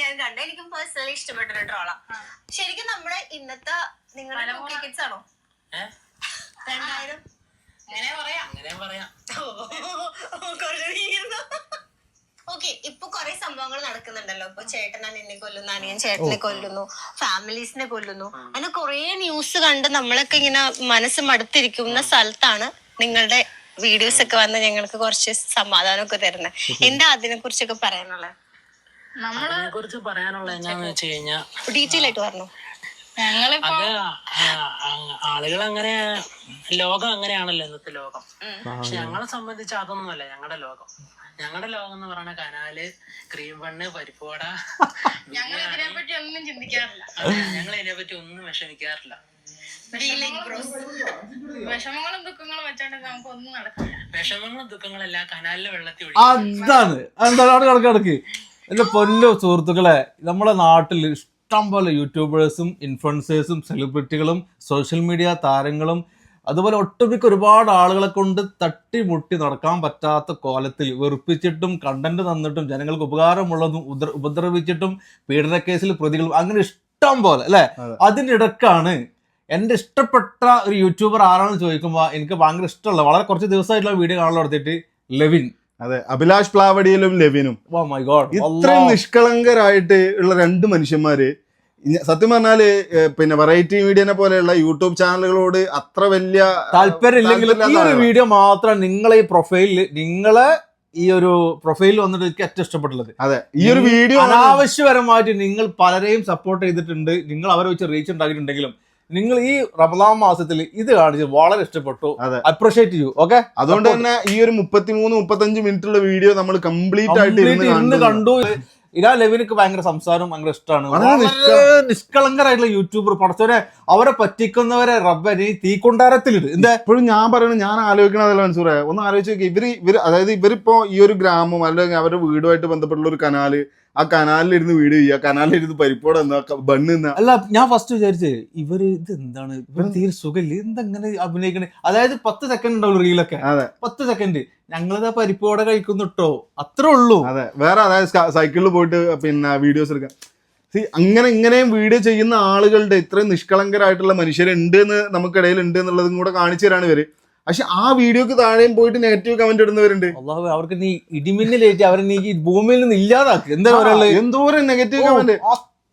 ഞാൻ കണ്ടു എനിക്കും പേഴ്സണലി ഇഷ്ടപ്പെട്ട ഒരു ട്രോളാ ശരിക്കും നമ്മുടെ ഇന്നത്തെ നിങ്ങളുടെ കിഡ്സ് ആണോ? രണ്ടായിരം? അങ്ങനെ പറയാം. അങ്ങനെ പറയാം. ഓക്കെ ഇപ്പൊ കുറെ സംഭവങ്ങൾ നടക്കുന്നുണ്ടല്ലോ. ഇപ്പൊ ചേട്ടനാ നിന്നെ കൊല്ലുന്നു അനിയൻ ചേട്ടനെ കൊല്ലുന്നു ഫാമിലീസിനെ കൊല്ലുന്നു. അങ്ങനെ കൊറേ ന്യൂസ് കണ്ട് നമ്മളൊക്കെ ഇങ്ങനെ മനസ്സ് മടുത്തിരിക്കുന്ന സ്ഥലത്താണ് നിങ്ങളുടെ വീഡിയോസ് ഒക്കെ വന്ന് ഞങ്ങൾക്ക് കുറച്ച് സമാധാനമൊക്കെ തരുന്നത് എന്താ അതിനെ കുറിച്ചൊക്കെ പറയാനുള്ളത് നമ്മൾ അതിനെ കുറിച്ച് പറയാനുള്ള എന്നാന്ന് വെച്ച് കഴിഞ്ഞാ ഡീറ്റെയിൽ ആയിട്ട് പറഞ്ഞു. ഞങ്ങളിപ്പോ അത് ആളുകൾ അങ്ങനെ ലോകം അങ്ങനെയാണല്ലോ ഇന്നത്തെ ലോകം. പക്ഷെ ഞങ്ങളെ സംബന്ധിച്ച് അതൊന്നുമല്ല ഞങ്ങളുടെ ലോകം. ഞങ്ങളുടെ ലോകം എന്ന് പറയുന്ന കനാല് ക്രീം ബണ്ണ് പരിപ്പുവട ഞങ്ങൾ ഇതിനെപ്പറ്റി ഒന്നും ചിന്തിക്കാറില്ല. ഞങ്ങൾ ഇതിനെപ്പറ്റി ഒന്നും വിഷമിക്കാറില്ല. വിഷമങ്ങളും ദുഃഖങ്ങളും വെച്ചോണ്ട് നമുക്ക് ഒന്നും നടക്കില്ല. വിഷമങ്ങളും ദുഃഖങ്ങളും എല്ലാം കനാലിലെ വെള്ളത്തിൽ അതാണ്. എന്താണ് അവിടെ കിടക്ക്. എന്റെ പൊന്നു സുഹൃത്തുക്കളെ നമ്മുടെ നാട്ടിൽ ഇഷ്ടം പോലെ യൂട്യൂബേഴ്സും ഇൻഫ്ലുവൻസേഴ്സും സെലിബ്രിറ്റികളും സോഷ്യൽ മീഡിയ താരങ്ങളും അതുപോലെ ഒട്ടുമിക്ക ഒരുപാട് ആളുകളെ കൊണ്ട് തട്ടിമുട്ടി നടക്കാൻ പറ്റാത്ത കോലത്തിൽ വെറുപ്പിച്ചിട്ടും കണ്ടന്റ് തന്നിട്ടും ജനങ്ങൾക്ക് ഉപകാരമുള്ളതും ഉദ്ര ഉപദ്രവിച്ചിട്ടും പീഡനക്കേസിൽ പ്രതികളും അങ്ങനെ ഇഷ്ടം പോലെ അല്ലെ അതെ. അതിനിടക്കാണ് എന്റെ ഇഷ്ടപ്പെട്ട ഒരു യൂട്യൂബർ ആരാണെന്ന് ചോദിക്കുമ്പോൾ എനിക്ക് ഭയങ്കര ഇഷ്ടമുള്ള വളരെ കുറച്ച് ദിവസമായിട്ടുള്ള വീഡിയോ കാണാൻ നടത്തിയിട്ട് ലെവിൻ അതെ അഭിലാഷ് പ്ലാവടിയിലും ലെവിനും. ഗോഡ് ഇത്രയും നിഷ്കളങ്കരായിട്ട് ഉള്ള രണ്ട് മനുഷ്യന്മാര് സത്യം പറഞ്ഞാൽ പിന്നെ വെറൈറ്റി മീഡിയനെ പോലെയുള്ള യൂട്യൂബ് ചാനലുകളോട് അത്ര വലിയ താല്പര്യം ഈ ഒരു വീഡിയോ മാത്രം നിങ്ങളെ ഈ പ്രൊഫൈലിൽ നിങ്ങളെ ഈ ഒരു പ്രൊഫൈലിൽ വന്നിട്ട് എനിക്ക് ഏറ്റവും ഇഷ്ടപ്പെട്ടുള്ളത് അതെ ഈ ഒരു വീഡിയോ അനാവശ്യപരമായിട്ട് നിങ്ങൾ പലരെയും സപ്പോർട്ട് ചെയ്തിട്ടുണ്ട്. നിങ്ങൾ അവരെ വെച്ച് റീച്ച് ഉണ്ടാക്കിയിട്ടുണ്ടെങ്കിലും നിങ്ങൾ ഈ റമദാൻ മാസത്തിൽ ഇത് കാണിച്ച് വളരെ ഇഷ്ടപ്പെട്ടു. അപ്രിഷിയേറ്റ് ചെയ്യൂ ഓക്കെ അതുകൊണ്ട് തന്നെ ഈ ഒരു മുപ്പത്തിമൂന്ന് മുപ്പത്തഞ്ച് മിനിറ്റ് ഉള്ള വീഡിയോ നമ്മൾ കംപ്ലീറ്റ് ആയിട്ട് ഇരുന്ന് കണ്ടു. ഇരാ ലെവിനക്ക് ഭയങ്കര സംസാരം ഭയങ്കര ഇഷ്ടമാണ് നിഷ്കളങ്കരായിട്ടുള്ള യൂട്യൂബർ പഠിച്ചവരെ അവരെ പറ്റിക്കുന്നവരെ തീ കണ്ടറത്തിലുണ്ട് എന്താ? എപ്പോഴും ഞാൻ പറയുന്നത് ഞാൻ ആലോചിക്കണതല്ല മനസ്സൂറെ ഒന്ന് ആലോചിച്ച് നോക്കി. ഇവർ ഇവർ അതായത് ഇവരിപ്പോ ഈ ഒരു ഗ്രാമം അല്ലെങ്കിൽ അവരുടെ വീടുമായിട്ട് ബന്ധപ്പെട്ടുള്ള ഒരു കനാല് ആ കനാലിലിരുന്ന് വീട് ചെയ്യുക കനാലിലിരുന്ന് പരിപ്പോടെ ബണ്ണ് എന്നാ അല്ല ഞാൻ ഫസ്റ്റ് വിചാരിച്ചേ ഇവർ ഇത് എന്താണ്? ഇവർ തീരെ സുഖമില്ല. എന്തെങ്ങനെ അഭിനയിക്കണേ? അതായത് പത്ത് സെക്കൻഡ് ഉണ്ടാവും റീലൊക്കെ അതെ. പത്ത് സെക്കൻഡ് ഞങ്ങളിതാ പരിപ്പോടെ കഴിക്കുന്നു കേട്ടോ അത്രേ ഉള്ളൂ. അതെ. വേറെ അതായത് സൈക്കിളിൽ പോയിട്ട് പിന്നെ വീഡിയോസ് എടുക്കാം. അങ്ങനെ ഇങ്ങനെയും വീഡിയോ ചെയ്യുന്ന ആളുകളുടെ ഇത്രയും നിഷ്കളങ്കരായിട്ടുള്ള മനുഷ്യരുണ്ട് എന്ന് നമുക്കിടയിൽ ഉണ്ട് എന്നുള്ളതും കൂടെ കാണിച്ചു തരാണ് ഇവർ. പക്ഷെ ആ വീഡിയോക്ക് താഴെയും പോയിട്ട് നെഗറ്റീവ് കമന്റ് ഇടുന്നവരുണ്ട്. അള്ളാഹു അവർക്ക് നീ ഇടിമിന്നലേറ്റ് അവരെ നീ ഭൂമിയിൽ നിന്ന് ഇല്ലാതാക്ക്. എന്താ പറയുള്ളത് എന്തോരം നെഗറ്റീവ് കമന്റ്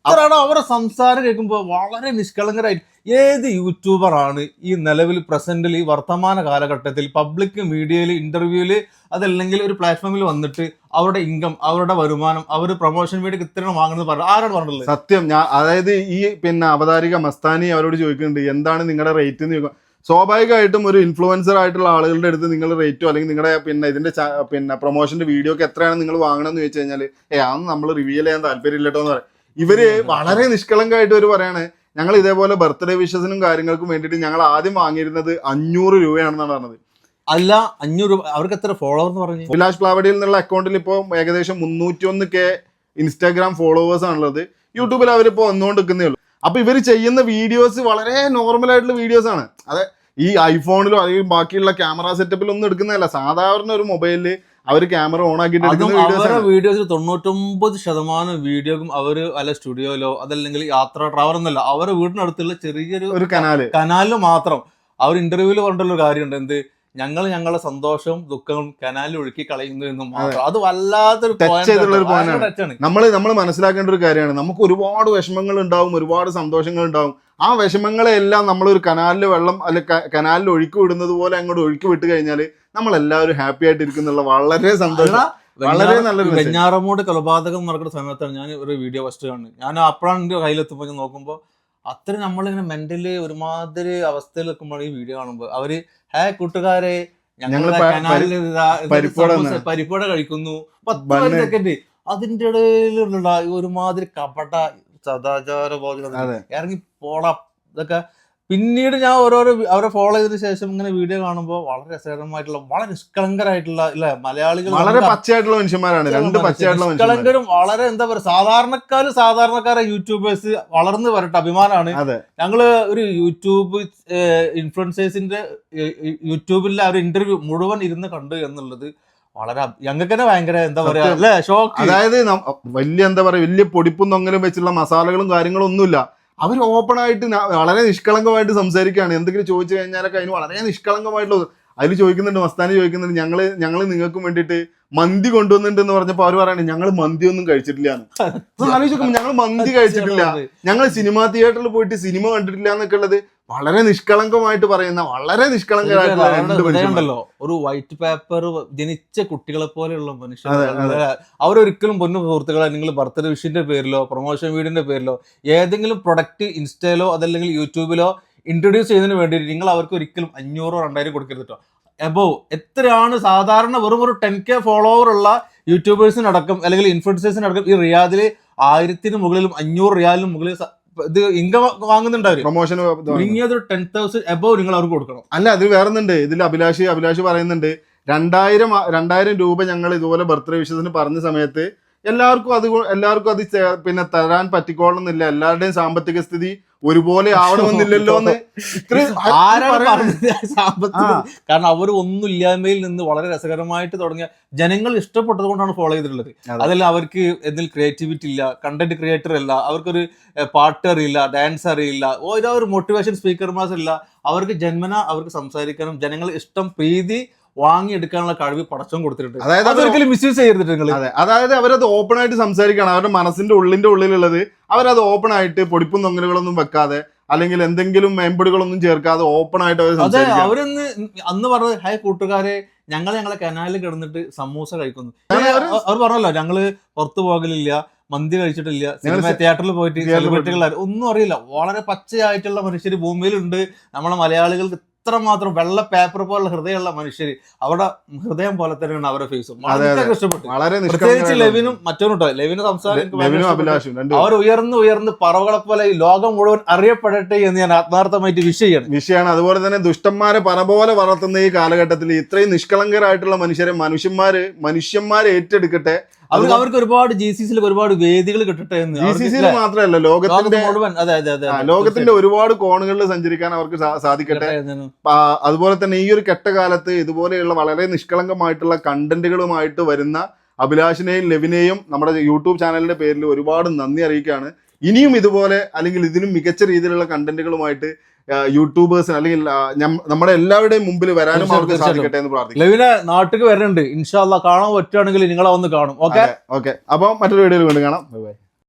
അത്രയാണ് അവരുടെ സംസാരം കേൾക്കുമ്പോൾ വളരെ നിഷ്കളങ്കരായിട്ട്. ഏത് യൂട്യൂബർ ആണ് ഈ നിലവിൽ പ്രസന്റിൽ ഈ വർത്തമാന കാലഘട്ടത്തിൽ പബ്ലിക് മീഡിയയിൽ ഇന്റർവ്യൂവിൽ അതല്ലെങ്കിൽ ഒരു പ്ലാറ്റ്ഫോമിൽ വന്നിട്ട് അവരുടെ ഇൻകം അവരുടെ വരുമാനം അവർ പ്രൊമോഷൻ വേണ്ടി ഇത്രയാണ് വാങ്ങുന്നത് പറഞ്ഞു ആരാണ് പറഞ്ഞത്? സത്യം ഞാൻ അതായത് ഈ പിന്നെ അവതാരിക മസ്താനി അവരോട് ചോദിക്കുന്നുണ്ട് എന്താണ് നിങ്ങളുടെ റേറ്റ് എന്ന് ചോദിക്കുക സ്വാഭാവികമായിട്ടും ഒരു ഇൻഫ്ലുവൻസർ ആയിട്ടുള്ള ആളുകളുടെ അടുത്ത് നിങ്ങൾ റേറ്റോ അല്ലെങ്കിൽ നിങ്ങളുടെ പിന്നെ ഇതിന്റെ പിന്നെ പ്രൊമോഷന്റെ വീഡിയോ ഒക്കെ എത്രയാണ് നിങ്ങൾ വാങ്ങണമെന്ന് ചോദിച്ചു കഴിഞ്ഞാൽ ഏ അതൊന്നും നമ്മൾ റിവ്യൂ ചെയ്യാൻ താല്പര്യമില്ലട്ടോ എന്ന് പറയും. ഇവർ വളരെ നിഷ്കളങ്കമായിട്ട് ഒരു പറയാണ് ഞങ്ങൾ ഇതേപോലെ ബർത്ത്ഡേ വിഷസിനും കാര്യങ്ങൾക്കും വേണ്ടിയിട്ട് ഞങ്ങൾ ആദ്യം വാങ്ങിയിരുന്നത് അഞ്ഞൂറ് രൂപയാണെന്നാണ് പറഞ്ഞത്. അല്ല അഞ്ഞൂറ് അവർക്ക് എത്ര ഫോളോവർ എന്ന് പറഞ്ഞു? അഭിലാഷ് പ്ലാവടിയിൽ നിന്നുള്ള അക്കൗണ്ടിൽ ഇപ്പോൾ ഏകദേശം മുന്നൂറ്റി ഒന്ന് കെ ഇൻസ്റ്റാഗ്രാം ഫോളോവേഴ്സ് ആണുള്ളത്. യൂട്യൂബിൽ അവരിപ്പോൾ വന്നുകൊണ്ട് നിൽക്കുന്നേ ഉള്ളൂ. അപ്പൊ ഇവർ ചെയ്യുന്ന വീഡിയോസ് വളരെ നോർമൽ ആയിട്ടുള്ള വീഡിയോസ് ആണ്. അതെ ഈ ഐഫോണിലോ അല്ലെങ്കിൽ ബാക്കിയുള്ള ക്യാമറ സെറ്റപ്പിലൊന്നും എടുക്കുന്നതല്ല. സാധാരണ ഒരു മൊബൈലിൽ അവർ ക്യാമറ ഓൺ ആക്കിയിട്ട് അവരുടെ വീഡിയോസിൽ തൊണ്ണൂറ്റൊമ്പത് ശതമാനം വീഡിയോക്കും അവർ അല്ല സ്റ്റുഡിയോയിലോ അതല്ലെങ്കിൽ യാത്ര ട്രാവൽ ഒന്നല്ല അവരുടെ വീടിനടുത്തുള്ള ചെറിയൊരു ഒരു കനാല്. കനാലിൽ മാത്രം. അവർ ഇന്റർവ്യൂവിൽ പറഞ്ഞിട്ടുള്ള ഒരു കാര്യമുണ്ട്. എന്ത്? ഞങ്ങൾ ഞങ്ങളുടെ സന്തോഷവും ദുഃഖവും കനാലിൽ ഒഴുക്കി കളയുന്നു എന്ന് മാത്രം. അത്. വല്ലാത്തൊരു ഒരു. നമ്മൾ നമ്മൾ മനസ്സിലാക്കേണ്ട ഒരു കാര്യമാണ്. നമുക്ക് ഒരുപാട് വിഷമങ്ങൾ ഉണ്ടാവും ഒരുപാട് സന്തോഷങ്ങൾ ഉണ്ടാവും. ആ വിഷമങ്ങളെല്ലാം നമ്മളൊരു കനാലിൽ വെള്ളം അല്ലെ കനാലിൽ ഒഴുക്കി വിടുന്നത് പോലെ അങ്ങോട്ട് ഒഴുക്കി വിട്ട് കഴിഞ്ഞാൽ നമ്മൾ എല്ലാവരും ഹാപ്പി ആയിട്ട് ഇരിക്കുന്നുള്ള വളരെ സന്തോഷം. വളരെ നല്ലൊരു. വെഞ്ഞാറമൂട് കൊലപാതകം നടക്കുന്ന സമയത്താണ് ഞാൻ ഒരു വീഡിയോ ഫസ്റ്റ് കാണുന്നത്. ഞാൻ അപ്പോഴാണ് എന്റെ കയ്യിലെത്തുമ്പോൾ ഞാൻ നോക്കുമ്പോൾ അത്ര നമ്മളിങ്ങനെ മെന്റലി ഒരുമാതിരി അവസ്ഥയിൽ നിൽക്കുമ്പോൾ ഈ വീഡിയോ കാണുമ്പോൾ അവർ ഹേ കൂട്ടുകാരെ ഞങ്ങൾ പരിപ്പോട കഴിക്കുന്നു പത്ത്. സെക്കൻഡ് അതിന്റെ ഇടയിലുള്ള ഒരുമാതിരി കപട സദാചാര ബോധം അതെ. ഇറങ്ങി പോടാ ഇതൊക്കെ പിന്നീട് ഞാൻ ഓരോരോ അവരെ ഫോളോ ചെയ്തതിനു ശേഷം ഇങ്ങനെ വീഡിയോ കാണുമ്പോൾ വളരെ രസകരമായിട്ടുള്ള വളരെ നിഷ്കളങ്കരായിട്ടുള്ള അല്ലെ മലയാളികൾ വളരെ പച്ചയായിട്ടുള്ള മനുഷ്യന്മാരാണ്. രണ്ട് പച്ചയായിട്ടുള്ള നിഷ്കളങ്കരും വളരെ എന്താ പറയുക സാധാരണക്കാര് സാധാരണക്കാരെ യൂട്യൂബേഴ്സ് വളർന്നു വരട്ടെ അഭിമാനമാണ് ഞങ്ങൾ ഒരു യൂട്യൂബ് ഇൻഫ്ലുവൻസേഴ്സിന്റെ യൂട്യൂബിലെ ആ ഒരു ഇന്റർവ്യൂ മുഴുവൻ ഇരുന്ന് കണ്ടു എന്നുള്ളത് വളരെ ഞങ്ങൾക്ക് തന്നെ ഭയങ്കര എന്താ പറയാ അല്ലേ ഷോക്ക് അതായത് വലിയ എന്താ പറയാ വലിയ പൊടിപ്പും തൊങ്ങലും വെച്ചുള്ള മസാലകളും കാര്യങ്ങളും ഒന്നുമില്ല. അവർ ഓപ്പൺ ആയിട്ട് വളരെ നിഷ്കളങ്കമായിട്ട് സംസാരിക്കുകയാണ്. എന്തെങ്കിലും ചോദിച്ചു കഴിഞ്ഞാലൊക്കെ അതിന് വളരെ നിഷ്കളങ്കമായിട്ടുള്ള അതിൽ ചോദിക്കുന്നുണ്ട് മസ്താനി ചോദിക്കുന്നുണ്ട് ഞങ്ങൾ ഞങ്ങൾ നിങ്ങൾക്കും വേണ്ടിയിട്ട് മന്തി കൊണ്ടുവന്നിട്ടുണ്ട് എന്ന് പറഞ്ഞപ്പോൾ അവർ പറയുന്നത് ഞങ്ങൾ മന്തി ഒന്നും കഴിച്ചിട്ടില്ല എന്ന് ആലോചിക്കും ഞങ്ങൾ മന്തി കഴിച്ചിട്ടില്ല. ഞങ്ങൾ സിനിമാ തിയേറ്ററിൽ പോയിട്ട് സിനിമ കണ്ടിട്ടില്ല എന്നൊക്കെ ഉള്ളത് വളരെ നിഷ്കളങ്കമായിട്ട് പറയുന്ന വളരെ മനുഷ്യന്മാർ ഒരു വൈറ്റ് പേപ്പർ ജനിച്ച കുട്ടികളെ പോലെയുള്ള മനുഷ്യർ. അവരൊരിക്കലും പൊന്നു സുഹൃത്തുക്കളെ നിങ്ങൾ ബർത്ത്ഡേ വിഷിന്റെ പേരിലോ പ്രൊമോഷൻ വീഡിയോന്റെ പേരിലോ ഏതെങ്കിലും പ്രൊഡക്റ്റ് ഇൻസ്റ്റയിലോ അതല്ലെങ്കിൽ യൂട്യൂബിലോ ഇൻട്രൊഡ്യൂസ് ചെയ്യുന്നതിന് വേണ്ടി നിങ്ങൾ അവർക്ക് ഒരിക്കലും അഞ്ഞൂറോ രണ്ടായിരം കൊടുക്കരുത് കേട്ടോ എബോ എത്രയാണ് സാധാരണ വെറും ഒരു ടെൻ കെ ഫോളോവർ ഉള്ള യൂട്യൂബേഴ്സിനടക്കം അല്ലെങ്കിൽ ഇൻഫ്ലുവൻസേഴ്സിനടക്കം ഈ റിയാദിൽ ആയിരത്തിന് മുകളിലും അഞ്ഞൂറ് റിയാലിനും മുകളിൽ ഇത് ഇൻകം വാങ്ങുന്നുണ്ട് അവർ പ്രൊമോഷൻ ഒരു ടെൻ തൗസൻഡ് എബോവ് നിങ്ങൾ അവർക്ക് കൊടുക്കണം. അല്ല അതിൽ വേറൊന്നുണ്ട്. ഇതിൽ അഭിലാഷ് അഭിലാഷ് പറയുന്നുണ്ട് രണ്ടായിരം രണ്ടായിരം രൂപ ഞങ്ങൾ ഇതുപോലെ ബർത്ത്ഡേ വിഷസിന് പറഞ്ഞ സമയത്ത് എല്ലാവർക്കും അത് എല്ലാവർക്കും അത് പിന്നെ തരാൻ പറ്റിക്കോളണമെന്നില്ല എല്ലാവരുടെയും സാമ്പത്തിക സ്ഥിതി ഒരുപോലെ ആവണമെന്നില്ലല്ലോ എന്ന് കാരണം അവർ ഒന്നും ഇല്ലായ്മയിൽ നിന്ന് വളരെ രസകരമായിട്ട് തുടങ്ങിയ ജനങ്ങൾ ഇഷ്ടപ്പെട്ടത് കൊണ്ടാണ് ഫോളോ ചെയ്തിട്ടുള്ളത്. അതെ. അതല്ല അവർക്ക് എന്തിൽ ക്രിയേറ്റിവിറ്റി ഇല്ല കണ്ടന്റ് ക്രിയേറ്റർ അല്ല അവർക്കൊരു പാട്ട് അറിയില്ല ഡാൻസ് അറിയില്ല ഓരോ ഒരു മോട്ടിവേഷൻ സ്പീക്കർമാസ് ഇല്ല. അവർക്ക് ജന്മന അവർക്ക് സംസാരിക്കാനും ജനങ്ങൾ ഇഷ്ടം പ്രീതി വാങ്ങിയെടുക്കാനുള്ള കഴിവ് പടച്ചം കൊടുത്തിട്ടുണ്ട്. അതായത് ഒരിക്കലും അതൊരിക്കലും മിസ്യൂസ് ചെയ്തിട്ട് നിങ്ങൾ അതെ അതായത് അവരത് ഓപ്പൺ ആയിട്ട് സംസാരിക്കണം അവരുടെ മനസ്സിന്റെ ഉള്ളിന്റെ ഉള്ളിലുള്ളത് അവരത് ഓപ്പൺ ആയിട്ട് പൊടിപ്പും തൊങ്ങലുകളൊന്നും വെക്കാതെ അല്ലെങ്കിൽ എന്തെങ്കിലും മേമ്പടികളൊന്നും ചേർക്കാതെ ഓപ്പൺ ആയിട്ട് അവർ അതെ അവരൊന്ന് അന്ന് പറഞ്ഞത് ഹായ് കൂട്ടുകാരെ ഞങ്ങൾ ഞങ്ങളെ കനാലിൽ കിടന്നിട്ട് സമൂസ കഴിക്കുന്നു. അവർ പറഞ്ഞല്ലോ ഞങ്ങൾ പുറത്തു പോകലില്ല മന്തി കഴിച്ചിട്ടില്ല സിനിമ തിയേറ്ററിൽ പോയിട്ട് theatre ഒന്നും അറിയില്ല. വളരെ പച്ചയായിട്ടുള്ള മനുഷ്യർ ഭൂമിയിലുണ്ട്. നമ്മളെ മലയാളികൾക്ക് ഇത്രമാത്രം വെള്ള പേപ്പർ പോലുള്ള ഹൃദയമുള്ള മനുഷ്യർ അവിടെ ഹൃദയം പോലെ തന്നെയാണ് അവരുടെ ഫേസും. ഇഷ്ടപ്പെട്ടു. പ്രത്യേകിച്ച് ലെവിനും മറ്റവനും കേട്ടോ ലെവിന് സംസാരം അവർ ഉയർന്ന് ഉയർന്ന് പറവകളെ പോലെ ഈ ലോകം മുഴുവൻ അറിയപ്പെടട്ടെ എന്ന് ഞാൻ ആത്മാർത്ഥമായിട്ട് വിഷ് ചെയ്യണം. വിഷയമാണ് അതുപോലെ തന്നെ ദുഷ്ടന്മാരെ പറ പോലെ വളർത്തുന്ന ഈ കാലഘട്ടത്തിൽ ഇത്രയും നിഷ്കളങ്കരായിട്ടുള്ള മനുഷ്യരെ മനുഷ്യന്മാര് മനുഷ്യന്മാരെ ഏറ്റെടുക്കട്ടെ അവർക്ക് അവർക്ക് ഒരുപാട് ജി സി സിയിൽ ഒരുപാട് വേദികൾ കിട്ടട്ടെ എന്ന് ജി സി സിയിൽ മാത്രമല്ല ലോകത്തിന്റെ മുഴുവൻ. അതെ അതെ അതെ ലോകത്തിന്റെ ഒരുപാട് കോണുകളിൽ സഞ്ചരിക്കാൻ അവർക്ക് സാധിക്കട്ടെ. അതുപോലെ തന്നെ ഈ ഒരു കെട്ടകാലത്ത് ഇതുപോലെയുള്ള വളരെ നിഷ്കളങ്കമായിട്ടുള്ള കണ്ടന്റുകളുമായിട്ട് വരുന്ന അഭിലാഷിനെയും ലെവിനെയും നമ്മുടെ യൂട്യൂബ് ചാനലിന്റെ പേരിൽ ഒരുപാട് നന്ദി അറിയിക്കുകയാണ്. ഇനിയും ഇതുപോലെ അല്ലെങ്കിൽ ഇതിനും മികച്ച രീതിയിലുള്ള കണ്ടന്റുകളുമായിട്ട് യൂട്യൂബേഴ്സിന് അല്ലെങ്കിൽ നമ്മുടെ എല്ലാവരുടെയും മുമ്പിൽ വരാനും അവർക്ക് സാധിക്കട്ടെ എന്ന് പ്രാർത്ഥിക്കും ലെവിനെ നാട്ടിക്ക് വരുന്നുണ്ട്. ഇൻഷാല്ല കാണാൻ പറ്റുകയാണെങ്കിൽ നിങ്ങളെ വന്ന് കാണും. ഓക്കെ? ഓക്കെ. അപ്പൊ മറ്റൊരു വീഡിയോയിൽ വീണ്ടും കാണാം. Bye bye